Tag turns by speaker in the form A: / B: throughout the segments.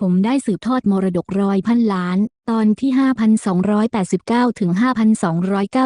A: ผมได้สืบทอดมรดกร้อยพันล้าน ตอนที่ 5289 ถึง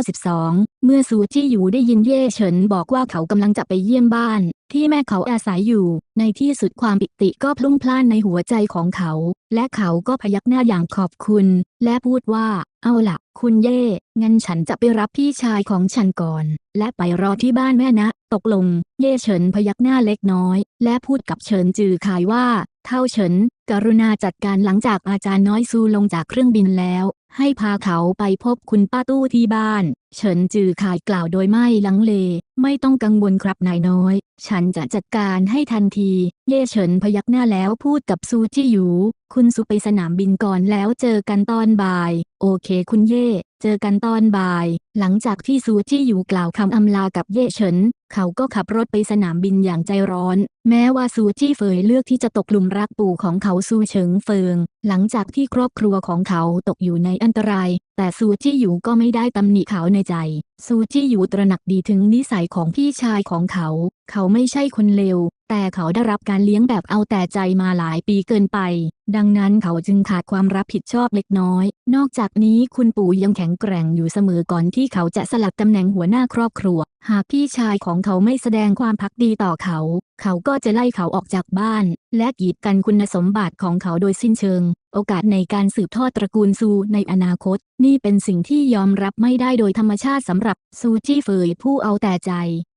A: 5292 เมื่อซูจี้อยู่ได้ยินเย่เฉินบอกว่าเขากำลังจะไปเยี่ยมบ้าน ที่แม่เขาอาศัยอยู่ ในที่สุดความปิติก็พลุ่งพล่านในหัวใจของเขา และเขาก็พยักหน้าอย่างขอบคุณ และพูดว่า เอาล่ะคุณเย่งั้นฉันจะไปรับพี่ชายของฉันก่อน และไปรอที่บ้านแม่นะ ตกลง เย่เฉินพยักหน้าเล็กน้อย และพูดกับเฉินจือขายว่า เท่าเฉิน กรุณาจัดการหลังจากอาจารย์น้อยซูลงจากเครื่องบินแล้ว ให้พาเขาไปพบคุณป้าตู้ที่บ้าน เฉินจือขายกล่าวโดยไม่ลังเล ไม่ต้องกังวลครับนายน้อย ฉันจะจัดการให้ทันที เย่เฉินพยักหน้าแล้วพูดกับซูจี้หยู คุณซูไปสนามบินก่อนแล้วเจอกันตอนบ่าย โอเคคุณเย่ เจอกันตอนบ่าย หลังจากที่ซูจี้หยูกล่าวคำอำลากับเย่เฉิน เขาก็ขับรถไปสนามบินอย่างใจร้อน แม้ว่าซูจี้เฟยเลือกที่จะตกหลุมรักปู่ของเขาซูเฉิงเฟิง หลังจากที่ครอบครัวของเขาตกอยู่ในอันตราย แต่ซูจี้หยูก็ไม่ได้ตำหนิเขาในใจ ซูจี้หยูตระหนักดีถึงนิสัยของพี่ชายของเขา เขาไม่ใช่คนเลวแต่เขาได้รับการเลี้ยงแบบเอาแต่ใจมาหลายปีเกินไปดังนั้นเขาจึงขาดความรับผิดชอบเล็กน้อย นอกจากนี้คุณปู่ยังแข็งแกร่งอยู่เสมอก่อนที่เขาจะสลัดตำแหน่งหัวหน้าครอบครัว หากพี่ชายของเขาไม่แสดงความพักดีต่อเขา เขาก็จะไล่เขาออกจากบ้าน และกีดกันคุณสมบัติของเขาโดยสิ้นเชิง โอกาสในการสืบทอดตระกูลซูในอนาคต นี่เป็นสิ่งที่ยอมรับไม่ได้โดยธรรมชาติสำหรับซูจี้เฟยผู้เอาแต่ใจ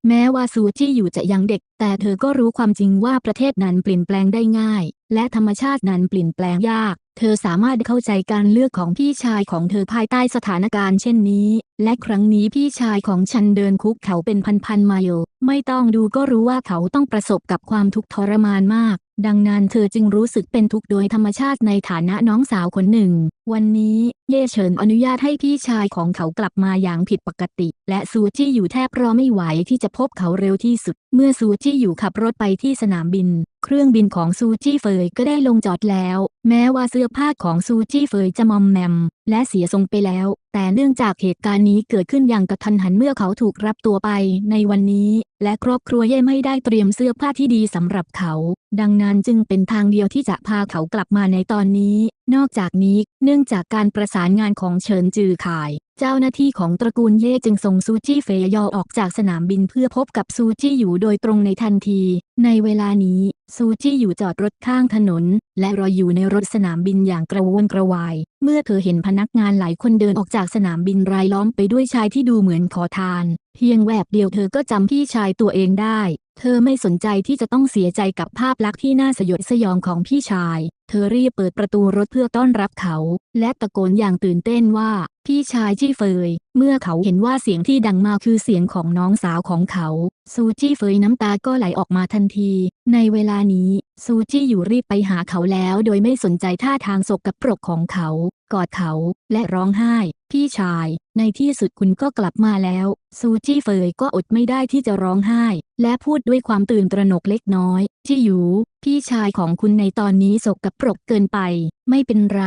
A: แม้ว่าซูจี้อยู่จะยังเด็ก แต่เธอก็รู้ความจริงว่าประเทศนั้นเปลี่ยนแปลงได้ง่าย และธรรมชาตินั้นเปลี่ยนแปลงยาก เธอสามารถเข้าใจการเลือกของพี่ชายของเธอภายใต้สถานการณ์เช่นนี้ และครั้งนี้พี่ชายของฉันเดินคุกเขาเป็นพันๆไมล์ไม่ต้องดูก็รู้ว่าเขาต้องประสบกับความทุกข์ทรมานมาก ดังนั้นเธอจึงรู้สึกเป็นทุกข์โดยธรรมชาติในฐานะน้องสาวคนหนึ่ง วันนี้เย่เฉินอนุญาตให้พี่ชายของเขากลับมาอย่างผิดปกติ และซูจี้อยู่แทบรอไม่ไหวที่จะพบเขาเร็วที่สุด เมื่อซูจี้อยู่ขับรถไปที่สนามบิน เครื่องบินของซูจี้เฟยก็ได้ลงจอดแล้ว แม้ว่าเสื้อผ้าของซูจี้เฟยจะมอมแมม และเสียทรงไปแล้ว แต่เนื่องจากเหตุการณ์นี้เกิดขึ้นอย่างกระทันหันเมื่อเขาถูกรับตัวไปในวันนี้ และครอบครัวเย่ไม่ได้เตรียมเสื้อผ้าที่ดีสำหรับเขา ดังนั้นจึงเป็นทางเดียวที่จะพาเขากลับมาในตอนนี้ นอกจากนี้ เนื่องจากการประสานงานของเฉินจือข่าย เจ้าหน้าที่ของตระกูลเย่จึงส่งซูจี้เฟยยอออกจากสนามบินเพื่อพบกับซูจี้อยู่โดยตรงในทันที ในเวลานี้ซูจี้อยู่จอดรถข้างถนน และรออยู่ในรถสนามบินอย่างกระวนกระวาย เมื่อเธอเห็นพนักงานหลายคนเดินออกจากสนามบินรายล้อมไปด้วยชายที่ดูเหมือนขอทาน เพียงแวบเดียวเธอก็จำพี่ชายตัวเองได้ เธอไม่สนใจที่จะต้องเสียใจกับภาพลักษณ์ที่น่าสยดสยองของพี่ชาย เธอรีบเปิดประตูรถเพื่อต้อนรับเขา และตะโกนอย่างตื่นเต้นว่า พี่ชายจี้เฟย เมื่อเขาเห็นว่าเสียงที่ดังมาคือเสียงของน้องสาวของเขา ซูจี้เฟยน้ำตาก็ไหลออกมาทันที ในเวลานี้ซูจี้อยู่รีบไปหาเขาแล้ว โดยไม่สนใจท่าทางศกปรกของเขา กอดเขาและร้องไห้ พี่ชาย ในที่สุดคุณก็กลับมาแล้ว ซูจี้เฟยก็อดไม่ได้ที่จะร้องไห้ และพูดด้วยความตื่นตระหนกเล็กน้อยจี้หยูพี่ชายของคุณในตอนนี้สกปรกเกินไป ไม่เป็นไร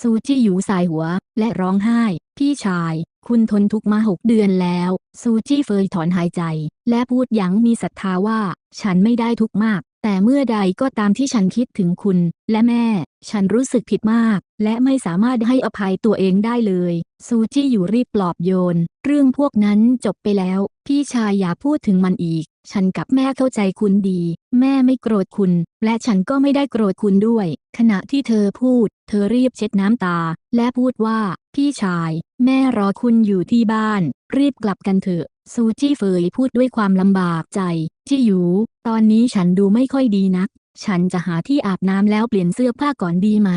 A: ซูจี้หยูสายหัว และร้องไห้ พี่ชาย คุณทนทุกมาหกเดือนแล้ว ซูจี้เฟยถอนหายใจ และพูดอย่างมีศรัทธาว่า ฉันไม่ได้ทุกข์มาก แต่เมื่อใดก็ตามที่ฉันคิดถึงคุณ และแม่ ฉันรู้สึกผิดมาก และไม่สามารถให้อภัยตัวเองได้เลย ซูจี้อยู่รีบปลอบโยน เรื่องพวกนั้นจบไปแล้ว พี่ชายอย่าพูดถึงมันอีก ฉันกับแม่เข้าใจคุณดี แม่ไม่โกรธคุณ และฉันก็ไม่ได้โกรธคุณด้วย ขณะที่เธอพูด เธอรีบเช็ดน้ำตา และพูดว่า พี่ชาย แม่รอคุณอยู่ที่บ้าน รีบกลับกันเถอะ ซูจี้เฟยพูดด้วยความลำบากใจ ที่อยู่ ตอนนี้ฉันดูไม่ค่อยดีนัก ฉันจะหาที่อาบน้ำแล้วเปลี่ยนเสื้อผ้าก่อนดีไหม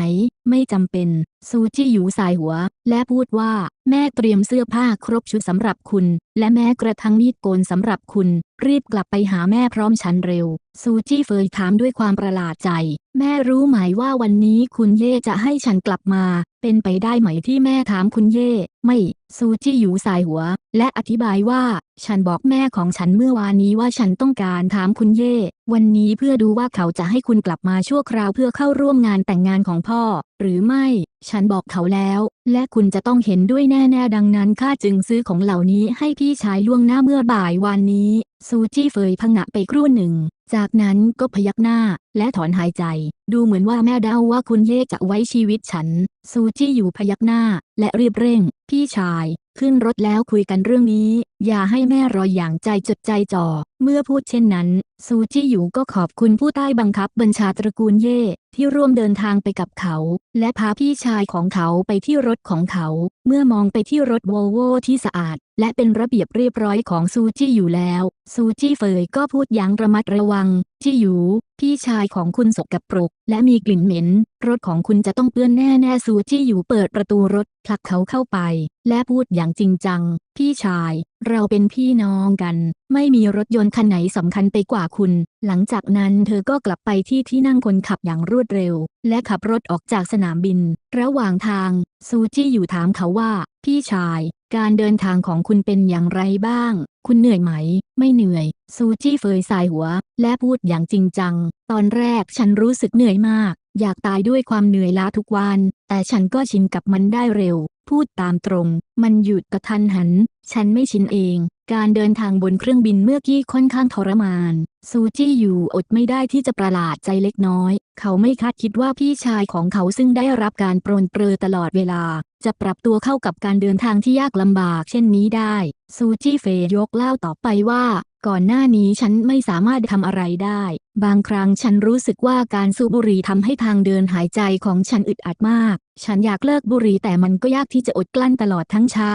A: ไม่จำเป็น ซูจี้ยูสายหัว และพูดว่า แม่เตรียมเสื้อผ้าครบชุดสำหรับคุณ และแม้กระทั่งมีดโกนสำหรับคุณ รีบกลับไปหาแม่พร้อมฉันเร็ว ซูจี้เฟยถามด้วยความประหลาดใจ แม่รู้ไหมว่าวันนี้คุณเย่จะให้ฉันกลับมา เป็นไปได้ไหมที่แม่ถามคุณเย่ ไม่ ซูจี้ยูสายหัว และอธิบายว่า ฉันบอกแม่ของฉันเมื่อวานนี้ว่าฉันต้องการถามคุณเย่ วันนี้เพื่อดูว่าเขาจะให้คุณกลับมาชั่วคราวเพื่อเข้าร่วมงานแต่งงานของพ่อ หรือไม่ ฉันบอกเขาแล้ว และคุณจะต้องเห็นด้วยแน่ๆดังนั้นข้าจึงซื้อของเหล่านี้ให้พี่ชายล่วงหน้าเมื่อบ่ายวันนี้ ซูจี้เฟยพงะไปครู่หนึ่ง จากนั้นก็พยักหน้าและถอนหายใจ ดูเหมือนว่าแม่เดาว่าคุณเย่จะไว้ชีวิตฉัน ซูจี้อยู่พยักหน้า และรีบเร่ง พี่ชาย ขึ้นรถแล้วคุยกันเรื่องนี้ อย่าให้แม่รออย่างใจจดใจจ่อเมื่อพูดเช่นนั้น ซูจี้อยู่ก็ขอบคุณผู้ใต้บังคับบัญชาตระกูลเย่ ที่ร่วมเดินทางไปกับเขา และพาพี่ชายของเขาไปที่รถของเขา เมื่อมองไปที่รถโวลโวที่สะอาด และเป็นระเบียบเรียบร้อยของซูจี้อยู่แล้ว ซูจี้เฟยก็พูดอย่างระมัดระวัง จี้อยู่ พี่ชายของคุณสกปรก และมีกลิ่นเหม็น รถของคุณจะต้องเปื้อนแน่ๆซูจี้อยู่เปิดประตูรถผลักเขาเข้าไป และพูดอย่างจริงจัง พี่ชาย เราเป็นพี่น้องกัน ไม่มีรถยนต์คันไหนสำคัญไปกว่าคุณ หลังจากนั้นเธอก็กลับไปที่ที่นั่งคนขับอย่างรวดเร็ว และขับรถออกจากสนามบิน ระหว่างทาง ซูจี้อยู่ถามเขาว่า พี่ชาย การเดินทางของคุณเป็นอย่างไรบ้าง คุณเหนื่อยไหม ไม่เหนื่อย ซูจี้เฟยสายหัว และพูดอย่างจริงจัง ตอนแรกฉันรู้สึกเหนื่อยมาก อยากตายด้วยความเหนื่อยล้าทุกวัน แต่ฉันก็ชินกับมันได้เร็ว พูดตามตรง มันหยุดกระทันหัน ฉันไม่ชินเอง การเดินทางบนเครื่องบินเมื่อกี้ค่อนข้างทรมาน ซูจี้อยู่อดไม่ได้ที่จะประหลาดใจเล็กน้อย เขาไม่คาดคิดว่าพี่ชายของเขาซึ่งได้รับการปรนเปรอตลอดเวลา จะปรับตัวเข้ากับการเดินทางที่ยากลำบากเช่นนี้ได้ ซูจี้เฟยยกเล่าต่อไปว่า ก่อนหน้านี้ฉันไม่สามารถทำอะไรได้ บางครั้งฉันรู้สึกว่าการสูบบุหรี่ทำให้ทางเดินหายใจของฉันอึดอัดมาก ฉันอยากเลิกบุหรี่แต่มันก็ยากที่จะอดกลั้นตลอดทั้งเช้า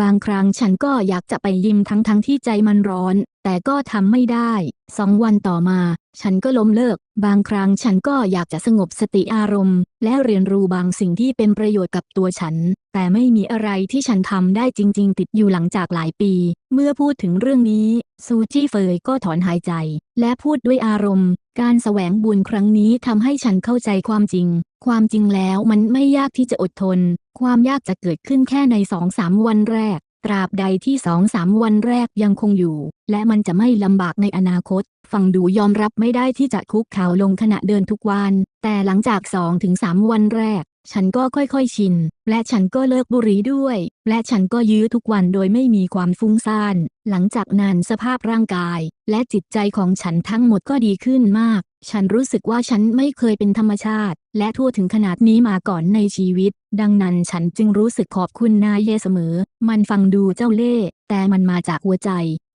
A: บางครั้งฉันก็อยากจะไปยิมทั้งทั้งที่ใจมันร้อน แต่ก็ทำไม่ได้ สองวันต่อมา ฉันก็ล้มเลิก บางครั้งฉันก็อยากจะสงบสติอารมณ์ และเรียนรู้บางสิ่งที่เป็นประโยชน์กับตัวฉัน แต่ไม่มีอะไรที่ฉันทำได้จริง ๆ ติดอยู่หลังจากหลายปี เมื่อพูดถึงเรื่องนี้ ซูจี้เฟยก็ถอนหายใจ และพูดด้วยอารมณ์ การแสวงบุญครั้งนี้ทำให้ฉันเข้าใจความจริง ความจริงแล้วมันไม่ยากที่จะอดทน ความยากจะเกิดขึ้นแค่ในสองสามวันแรก ตราบใดที่สองสามวันแรกยังคงอยู่ และมันจะไม่ลำบากในอนาคต ฟังดูยอมรับไม่ได้ที่จะคุกเข่าลงขณะเดินทุกวัน แต่หลังจากสองถึงสามวันแรก ฉันก็ค่อยๆชิน และฉันก็เลิกบุหรี่ด้วย และฉันก็ยื้อทุกวันโดยไม่มีความฟุ้งซ่าน หลังจากนั้นสภาพร่างกาย และจิตใจของฉันทั้งหมดก็ดีขึ้นมาก ฉันรู้สึกว่าฉันไม่เคยเป็นธรรมชาติ และทั่วถึงขนาดนี้มาก่อนในชีวิต ดังนั้นฉันจึงรู้สึกขอบคุณนายเยเสมอ มันฟังดูเจ้าเล่ห์แต่มันมาจากหัวใจ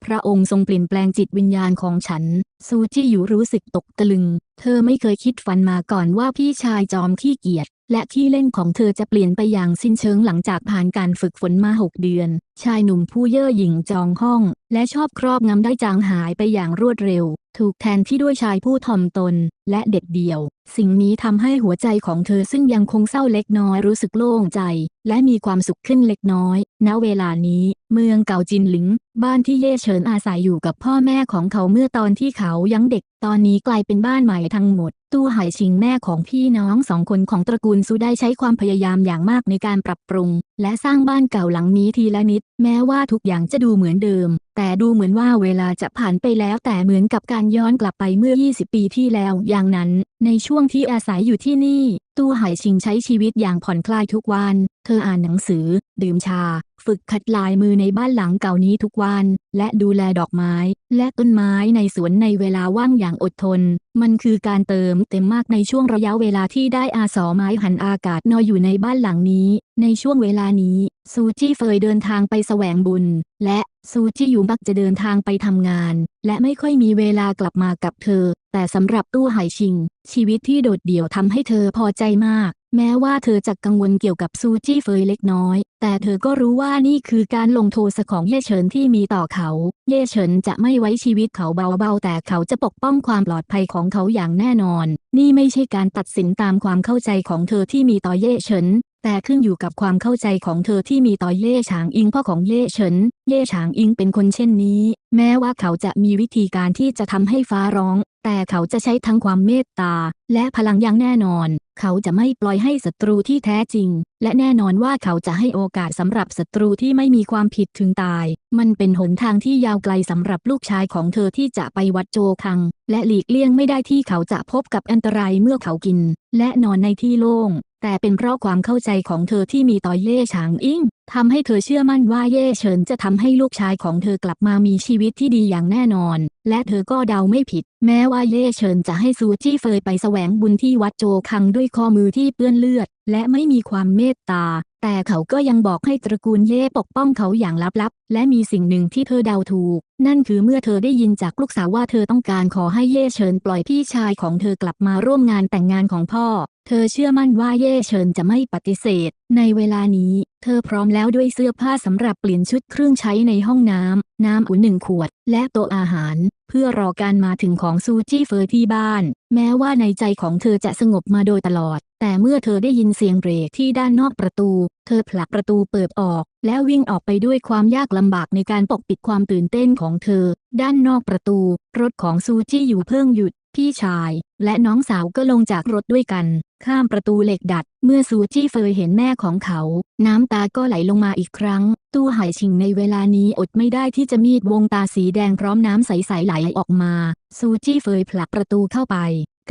A: พระองค์ทรงเปลี่ยนแปลงจิตวิญญาณของฉัน ซูจิอยู่รู้สึกตกตะลึง เธอไม่เคยคิดฝันมาก่อนว่าพี่ชายจอมขี้เกียจ และที่เล่นของเธอจะเปลี่ยนไปอย่างสิ้นเชิงหลังจากผ่านการฝึกฝนมาหกเดือน ชายหนุ่มผู้เย่อหยิ่งจองห้อง และชอบครอบงำได้จางหายไปอย่างรวดเร็ว ถูกแทนที่ด้วยชายผู้ถ่อมตน และเด็ดเดี่ยว สิ่งนี้ทำให้หัวใจของเธอซึ่งยังคงเศร้าเล็กน้อยรู้สึกโล่งใจ และมีความสุขขึ้นเล็กน้อย ณเวลานี้ เมืองเก่าจินหลิง บ้านที่เย่เฉินอาศัยอยู่กับพ่อแม่ของเขาเมื่อตอนที่เขายังเด็ก ตอนนี้กลายเป็นบ้านใหม่ทั้งหมด ตู้หายชิงแม่ของพี่น้องสองคนของตระกูลซูได้ใช้ความพยายามอย่างมากในการปรับปรุง และสร้างบ้านเก่าหลังนี้ทีละนิด แม้ว่าทุกอย่างจะดูเหมือนเดิม แต่ดูเหมือนว่าเวลาจะผ่านไปแล้วแต่เหมือนกับการย้อนกลับไปเมื่อ 20 ปีที่แล้ว อย่างนั้น ในช่วงที่อาศัยอยู่ที่นี่ ตู้หายชิงใช้ชีวิตอย่างผ่อนคลายทุกวัน เธออ่านหนังสือ ดื่มชา ฝึกขัดลายมือในบ้านหลังเก่านี้ทุกวัน และดูแลดอกไม้ และต้นไม้ในสวนในเวลาว่างอย่างอดทน มันคือการเติมเต็มมากในช่วงระยะเวลาที่ได้อาสอไม้หันอากาศนอยอยู่ในบ้านหลังนี้ ในช่วงเวลานี้ ซูจี้เฟยเดินทางไปแสวงบุญ และซูจี้อยู่มักจะเดินทางไปทำงาน และไม่ค่อยมีเวลากลับมากับเธอ แต่สำหรับตู้ไหชิง ชีวิตที่โดดเดี่ยวทำให้เธอพอใจมากแม้ว่าเธอจะกังวลเกี่ยวกับซูจี้เฟยเล็กน้อย แต่เธอก็รู้ว่านี่คือการลงโทษของเย่เฉินที่มีต่อเขา เย่เฉินจะไม่ไว้ชีวิตเขาเบาๆ แต่เขาจะปกป้องความปลอดภัยของเขาอย่างแน่นอน นี่ไม่ใช่การตัดสินตามความเข้าใจของเธอที่มีต่อเย่เฉิน แต่ขึ้นอยู่กับความเข้าใจของเธอที่มีต่อเย่ฉางอิงพ่อของเย่เฉิน เย่ฉางอิงเป็นคนเช่นนี้ แม้ว่าเขาจะมีวิธีการที่จะทำให้ฟ้าร้อง แต่เขาจะใช้ทั้งความเมตตา และพลังอย่างแน่นอน เขาจะไม่ปล่อยให้ศัตรูที่แท้จริง และแน่นอนว่าเขาจะให้โอกาสสำหรับศัตรูที่ไม่มีความผิดถึงตาย มันเป็นหนทางที่ยาวไกลสำหรับลูกชายของเธอที่จะไปวัดโจคัง และหลีกเลี่ยงไม่ได้ที่เขาจะพบกับอันตรายเมื่อเขากิน และนอนในที่โล่ง แต่เป็นเพราะความเข้าใจของเธอที่มีต่อเย่ฉางอิงทำให้เธอเชื่อมั่นว่าเย่เฉินจะทำให้ลูกชายของเธอกลับมามีชีวิตที่ดีอย่างแน่นอน และเธอก็เดาไม่ผิด แม้ว่าเย่เฉินจะให้ซูจี้เฟยไปแสวงบุญที่วัดโจคังด้วยข้อมือที่เปื้อนเลือด และไม่มีความเมตตา แต่เขาก็ยังบอกให้ตระกูลเย่ปกป้องเขาอย่างลับๆ และมีสิ่งหนึ่งที่เธอเดาถูก นั่นคือเมื่อเธอได้ยินจากลูกสาวว่าเธอต้องการขอให้เย่เฉินปล่อยพี่ชายของเธอกลับมาร่วมงานแต่งงานของพ่อ เธอเชื่อมั่นว่าเย่เฉินจะไม่ปฏิเสธ ในเวลานี้ เธอพร้อมแล้วด้วยเสื้อผ้าสำหรับเปลี่ยนชุดเครื่องใช้ในห้องน้ำน้ำอุ่นหนึ่งขวด และโต๊ะอาหาร เพื่อรอการมาถึงของซูจี้เฟอร์ที่บ้าน แม้ว่าในใจของเธอจะสงบมาโดยตลอด แต่เมื่อเธอได้ยินเสียงเบรกที่ด้านนอกประตู เธอผลักประตูเปิดออก และวิ่งออกไปด้วยความยากลำบากในการปกปิดความตื่นเต้นของเธอ ด้านนอกประตู รถของซูจี้อยู่เพิ่งหยุด พี่ชาย และน้องสาวก็ลงจากรถด้วยกัน ข้ามประตูเหล็กดัด เมื่อซูจี้เฟยเห็นแม่ของเขา น้ำตาก็ไหลลงมาอีกครั้ง ตู้หายชิงในเวลานี้อดไม่ได้ที่จะมีดวงตาสีแดงพร้อมน้ำใสๆไหลออกมา ซูจี้เฟยผลักประตูเข้าไป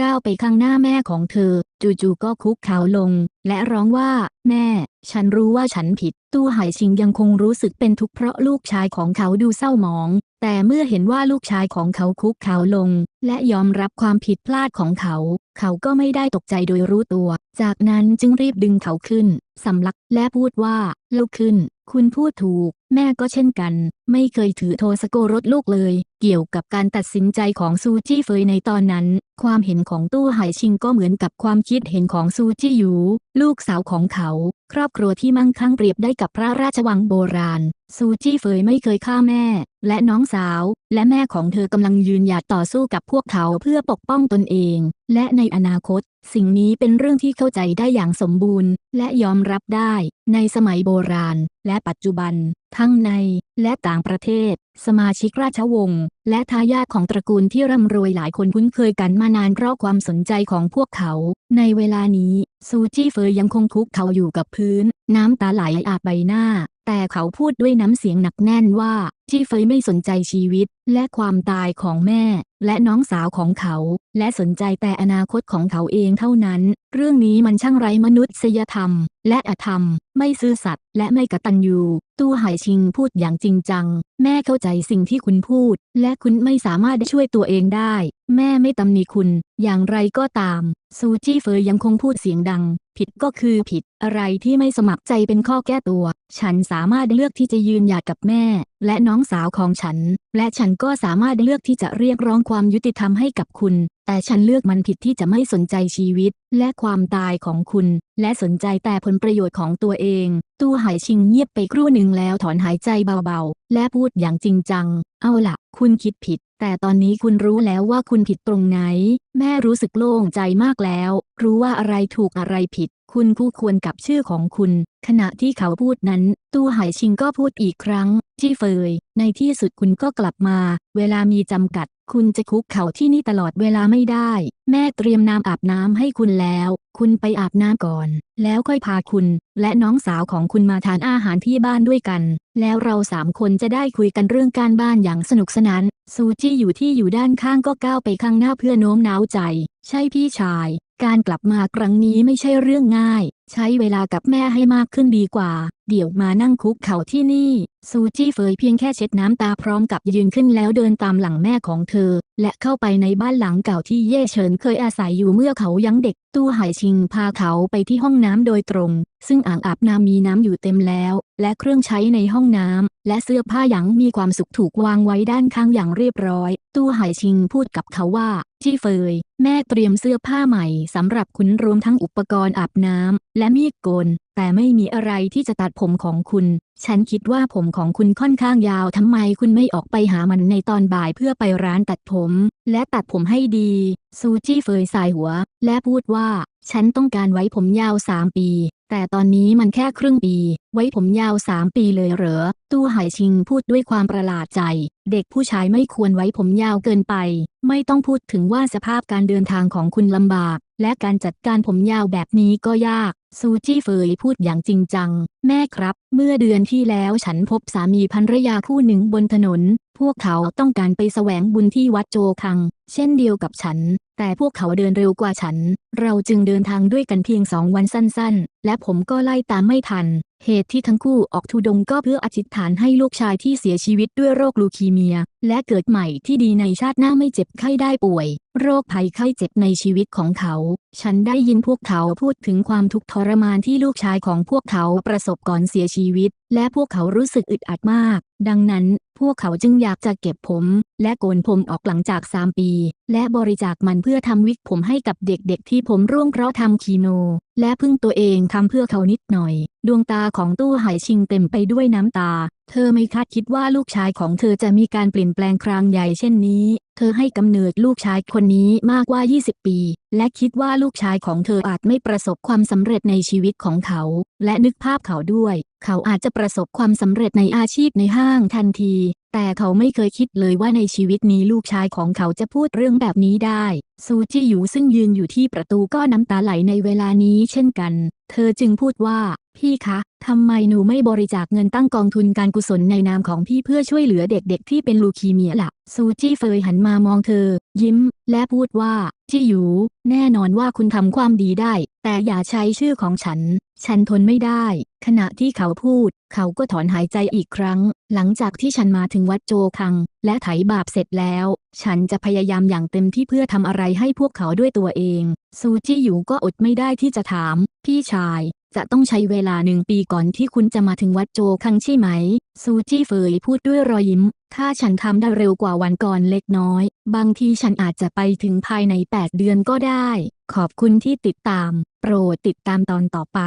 A: ก้าวไปข้างหน้าแม่ของเธอ จู่ๆก็คุกเข่าลง และร้องว่า แม่ ฉันรู้ว่าฉันผิด ตู้หายชิงยังคงรู้สึกเป็นทุกข์เพราะลูกชายของเขาดูเศร้าหมอง แต่เมื่อเห็นว่าลูกชายของเขาคุกเข่าลงและยอมรับความผิดพลาดของเขา เขาก็ไม่ได้ตกใจโดยรู้ตัว จากนั้นจึงรีบดึงเขาขึ้น สำลักและพูดว่า ลุกขึ้น คุณพูดถูก แม่ก็เช่นกัน ไม่เคยถือโทสโกรถลูกเลย เกี่ยวกับการตัดสินใจของซูจี้เฟยในตอนนั้น ความเห็นของตู้หายชิงก็เหมือนกับความคิดเห็นของซูจี้หยูลูกสาวของเขา ครอบครัวที่มั่งคั่งเปรียบได้กับพระราชวังโบราณ ซูจี้เฟยไม่เคยฆ่าแม่ และน้องสาว และแม่ของเธอกำลังยืนหยัดต่อสู้กับพวกเขาเพื่อปกป้องตนเอง และในอนาคต สิ่งนี้เป็นเรื่องที่เข้าใจได้อย่างสมบูรณ์ และยอมรับได้ ในสมัยโบราณ และปัจจุบัน ทั้งในและต่างประเทศ สมาชิกราชวงศ์และทายาทของตระกูลที่ร่ำรวยหลายคนคุ้นเคยกันมานานเพราะความสนใจของพวกเขา ในเวลานี้ ซูจี้เฟยยังคงคุกเขาอยู่กับพื้น น้ำตาไหลอาบใบหน้า แต่เขาพูดด้วยน้ำเสียงหนักแน่นว่าจี้เฟยไม่สนใจชีวิตและความตายของแม่ และน้องสาวของเขา และสนใจแต่อนาคตของเขาเองเท่านั้น เรื่องนี้มันช่างไร้มนุษยธรรม และอธรรม ไม่ซื่อสัตย์และไม่กตัญญูตู้หายชิงพูดอย่างจริงจัง แม่เข้าใจสิ่งที่คุณพูด และคุณไม่สามารถช่วยตัวเองได้ แม่ไม่ตำหนิคุณ อย่างไรก็ตาม ซูจี้เฟยยังคงพูดเสียงดัง ผิดก็คือผิด อะไรที่ไม่สมัครใจเป็นข้อแก้ตัว ฉันสามารถเลือกที่จะยืนหยัดกับแม่ และน้องสาวของฉัน และฉันก็สามารถเลือกที่จะเรียกร้องความยุติธรรมให้กับคุณ แต่ฉันเลือกมันผิดที่จะไม่สนใจชีวิต และความตายของคุณ และสนใจแต่ผลประโยชน์ของตัวเอง ตู้หายชิงเงียบไปครู่หนึ่งแล้วถอนหายใจเบาๆ และพูดอย่างจริงจัง เอาล่ะคุณคิดผิด แต่ตอนนี้คุณรู้แล้วว่าคุณผิดตรงไหน แม่รู้สึกโล่งใจมากแล้ว รู้ว่าอะไรถูกอะไรผิด คุณคู่ควรกับชื่อของคุณ ขณะที่เขาพูดนั้น ตู้หายชิงก็พูดอีกครั้งจี้เฟย ในที่สุดคุณก็กลับมา เวลามีจำกัด คุณจะคุกเข่าที่นี่ตลอดเวลาไม่ได้ แม่เตรียมน้ำอาบน้ำให้คุณแล้ว คุณไปอาบน้ำก่อน แล้วค่อยพาคุณ และน้องสาวของคุณมาทานอาหารที่บ้านด้วยกัน แล้วเราสามคนจะได้คุยกันเรื่องการบ้านอย่างสนุกสนาน ซูจี้อยู่ที่อยู่ด้านข้างก็ก้าวไปข้างหน้าเพื่อโน้มน้าวใจ ใช่พี่ชาย การกลับมาครั้งนี้ไม่ใช่เรื่องง่าย ใช้เวลากับแม่ให้มากขึ้นดีกว่า เดี๋ยวมานั่งคุกเข่าที่นี่ ซูจี้เฟยเพียงแค่เช็ดน้ำตาพร้อมกับยืนขึ้นแล้วเดินตามหลังแม่ของเธอ และเข้าไปในบ้านหลังเก่าที่เย่เฉินเคยอาศัยอยู่เมื่อเขายังเด็ก ตู้หายชิงพาเขาไปที่ห้องน้ำโดยตรง ซึ่งอ่างอาบน้ำมีน้ำอยู่เต็มแล้ว และเครื่องใช้ในห้องน้ำและเสื้อผ้าอย่างมีความสุขถูกวางไว้ด้านข้างอย่างเรียบร้อย ตู้หายชิงพูดกับเขาว่าจี้เฟย แม่เตรียมเสื้อผ้าใหม่สำหรับคุณรวมทั้งอุปกรณ์อาบน้ำและมีดโกน แต่ไม่มีอะไรที่จะตัดผมของคุณ ฉันคิดว่าผมของคุณค่อนข้างยาวทำไมคุณไม่ออกไปหามันในตอนบ่ายเพื่อไปร้านตัดผม และตัดผมให้ดี ซูจี้เฟยสายหัว และพูดว่า ฉันต้องการไว้ผมยาวสามปี แต่ตอนนี้มันแค่ครึ่งปี ไว้ผมยาวสามปีเลยเหรอ ตู้หายชิงพูดด้วยความประหลาดใจ เด็กผู้ชายไม่ควรไว้ผมยาวเกินไป ไม่ต้องพูดถึงว่าสภาพการเดินทางของคุณลำบาก และการจัดการผมยาวแบบนี้ก็ยาก ซูจี้เฟยพูดอย่างจริงจัง แม่ครับ เมื่อเดือนที่แล้วฉันพบสามีภรรยาคู่หนึ่งบนถนน พวกเขาต้องการไปแสวงบุญที่วัดโจคัง เช่นเดียวกับฉัน แต่พวกเขาเดินเร็วกว่าฉัน เราจึงเดินทางด้วยกันเพียงสองวันสั้นๆ และผมก็ไล่ตามไม่ทัน เหตุที่ทั้งคู่ออกทุดงก็เพื่ออธิษฐานให้ลูกชายที่เสียชีวิตด้วยโรคลูคีเมีย และเกิดใหม่ที่ดีในชาติหน้าไม่เจ็บไข้ได้ป่วย โรคภัยไข้เจ็บในชีวิตของเขา ฉันได้ยินพวกเขาพูดถึงความทุกข์ทรมานที่ลูกชายของพวกเขาประสบก่อนเสียชีวิต และพวกเขารู้สึกอึดอัดมาก ดังนั้น พวกเขาจึงอยากจะเก็บผม และโกนผมออกหลังจาก 3 ปี และบริจาคมันเพื่อทำวิกผมให้กับเด็กๆที่ผมร่วงเพราะทำคีโมและพึ่งตัวเองทำเพื่อเขานิดหน่อย ดวงตาของตู้หายชิงเต็มไปด้วยน้ำตา เธอไม่คาดคิดว่าลูกชายของเธอจะมีการเปลี่ยนแปลงครางใหญ่เช่นนี้ เธอให้กำเนิดลูกชายคนนี้มากกว่า 20 ปี และคิดว่าลูกชายของเธออาจไม่ประสบความสำเร็จในชีวิตของเขา และนึกภาพเขาด้วย เขาอาจจะประสบความสำเร็จในอาชีพในห้างทันที แต่เขาไม่เคยคิดเลยว่าในชีวิตนี้ลูกชายของเขาจะพูดเรื่องแบบนี้ได้ ซูจิหยูซึ่งยืนอยู่ที่ประตูก็น้ำตาไหลในเวลานี้เช่นกัน เธอจึงพูดว่า พี่คะทำไมหนูไม่บริจาคเงินตั้งกองทุนการกุศลในนามของพี่เพื่อช่วยเหลือเด็กๆ ที่เป็นลูคีเมียล่ะ ซูจิเฟยหันมามองเธอ ยิ้ม และพูดว่า จิหยูแน่นอนว่าคุณทำความดีได้ แต่อย่าใช้ชื่อของฉัน ฉันทนไม่ได้ ขณะที่เขาพูด เขาก็ถอนหายใจอีกครั้ง หลังจากที่ฉันมาถึงวัดโจคัง และไถบาปเสร็จแล้ว ฉันจะพยายามอย่างเต็มที่เพื่อทำอะไรให้พวกเขาด้วยตัวเอง ซูจิอยูก็อดไม่ได้ที่จะถาม พี่ชาย จะต้องใช้เวลาหนึ่งปีก่อนที่คุณจะมาถึงวัดโจคังใช่ไหม ซูจิเฟยพูดด้วยรอยยิ้ม ถ้าฉันทำได้เร็วกว่าวันก่อนเล็กน้อย บางทีฉันอาจจะไปถึงภายใน 8 เดือนก็ได้ ขอบคุณที่ติดตาม โปรดติดตามตอนต่อไป